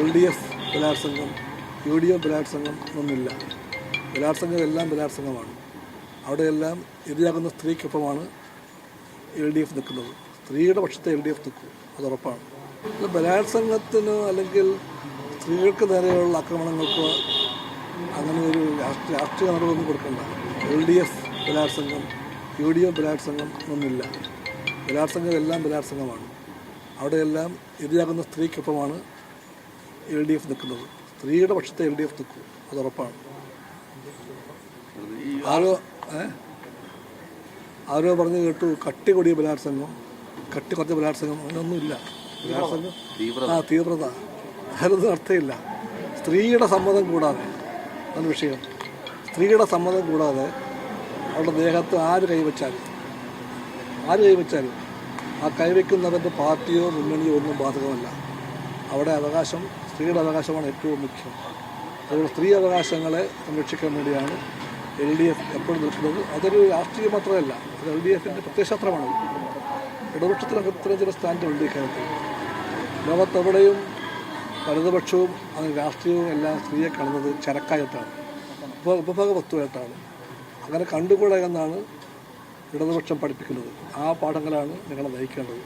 L D F ബലാത്സംഗം U D F ബലാത്സംഗം എല്ലാം ബലാത്സംഗമാണ്. അവിടെയെല്ലാം എതിരാകുന്ന സ്ത്രീക്കൊപ്പമാണ് എൽ ഡി എഫ് നിൽക്കുന്നത്. സ്ത്രീയുടെ പക്ഷത്തെ എൽ ഡി എഫ് നിൽക്കും. അത് ഉറപ്പാണ്. ബലാത്സംഗത്തിന് അല്ലെങ്കിൽ സ്ത്രീകൾക്ക് നേരെയുള്ള ആക്രമണങ്ങൾക്ക് അങ്ങനെ ഒരു രാഷ്ട്രീയ രാഷ്ട്രീയ നടപടിയൊന്നും കൊടുക്കണ്ട. എൽ ഡി എഫ് ബലാത്സംഗം യു ഡി എഫ് ബലാത്സംഗം ഒന്നുമില്ല. ബലാത്സംഗം എല്ലാം ബലാത്സംഗമാണ്. അവിടെയെല്ലാം എതിരാകുന്ന സ്ത്രീക്കൊപ്പമാണ് എൽ ഡി എഫ് നിൽക്കുന്നത്. സ്ത്രീയുടെ പക്ഷത്തെ എൽ ഡി എഫ് നിൽക്കും. അത് ഉറപ്പാണ്. ആരോ ഏ? ആരോ പറഞ്ഞു കേട്ടു കട്ടി കൊടിയ ബലാത്സംഗം കട്ടി കുറഞ്ഞ ബലാത്സംഗം അങ്ങനെയൊന്നുമില്ല. ബലാത്സംഗം? ആ തീവ്രത. അതിലൊന്നും അർത്ഥമില്ല. സ്ത്രീയുടെ സമ്മതം കൂടാതെ അതാണ് വിഷയം. സ്ത്രീയുടെ സമ്മതം കൂടാതെ അവളുടെ ദേഹത്ത് ആര് കൈവച്ചാലും ആര് കൈവച്ചാലും ആ കൈവയ്ക്കുന്നവന്റെ പാർട്ടിയോ മുന്നണിയോ ഒന്നും ബാധകമല്ല. അവിടെ അവകാശം സ്ത്രീയുടെ അവകാശമാണ് ഏറ്റവും മുഖ്യം. അതുപോലെ സ്ത്രീ അവകാശങ്ങളെ സംരക്ഷിക്കാൻ വേണ്ടിയാണ് എൽ ഡി എഫ് എപ്പോഴും നിൽക്കുന്നത്. അതൊരു രാഷ്ട്രീയം മാത്രമല്ല അത് എൽ ഡി എഫിന്റെ പ്രത്യയശാസ്ത്രമാണ് ഇടപക്ഷത്തിനകത്തിന് ചില ഡി ഇക്കാര്യത്തിൽ ലോകത്തെവിടെയും വലതുപക്ഷവും അങ്ങനെ രാഷ്ട്രീയവും എല്ലാം സ്ത്രീയെ കാണുന്നത് ചരക്കായിട്ടാണ്. ഉപ ഉപഭോഗ വസ്തുവായിട്ടാണ് അങ്ങനെ കണ്ടുകൂടെ എന്നാണ് ഇടതുപക്ഷം പഠിപ്പിക്കുന്നത്. ആ പാഠങ്ങളാണ് നിങ്ങളെ നയിക്കേണ്ടത്.